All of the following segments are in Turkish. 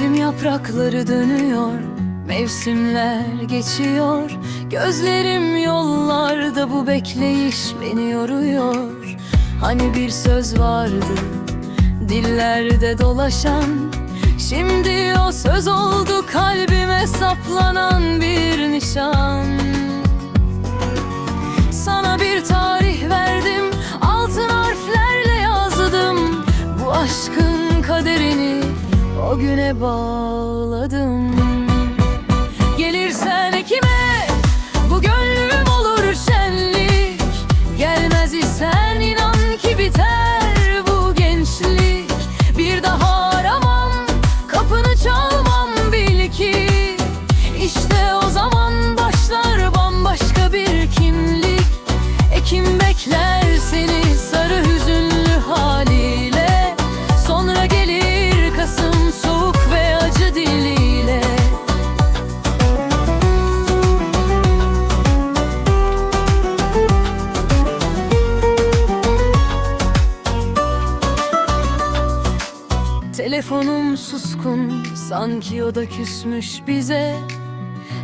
Yaprakları dönüyor, mevsimler geçiyor. Gözlerim yollarda bu bekleyiş beni yoruyor. Hani bir söz vardı dillerde dolaşan. Şimdi o söz oldu kalbime saplanan bir nişan. Sana bir tarih verdim altın harflerle yazdım. Bu aşkın kaderini o güne bağladım Telefonum suskun sanki o da küsmüş bize.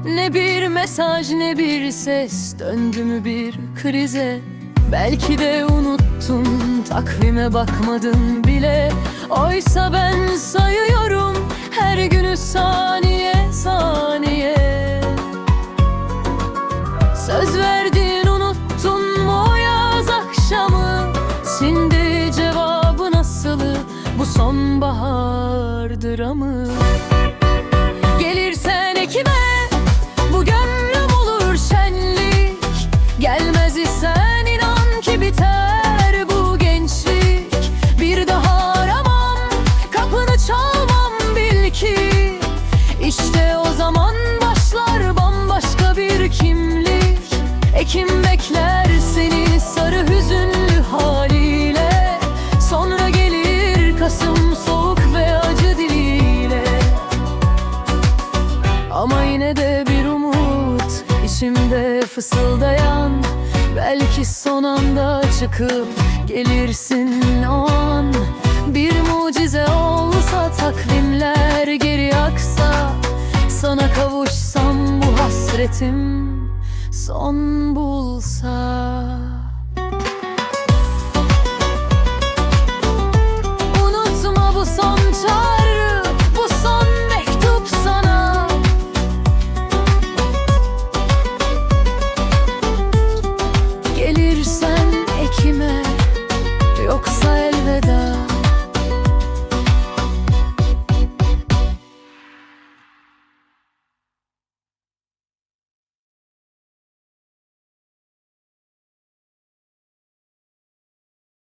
Ne bir mesaj ne bir ses döndü mü bir krize? Belki de unuttun takvime bakmadın bile. Oysa ben sayıyorum her günü saniye saniye. Söz verdin bu sonbahar dramı Gelirsen ekime bu gönlüm olur şenlik. Gelmez isen inan ki biter bu gençlik. Bir daha aramam kapını çalmam bil ki. İşte o zaman başlar bambaşka bir kimlik. Ekim bekler içimde fısıldayan Belki son anda çıkıp gelirsin o an. Bir mucize olsa takvimler geri aksa Sana kavuşsam bu hasretim son bulsa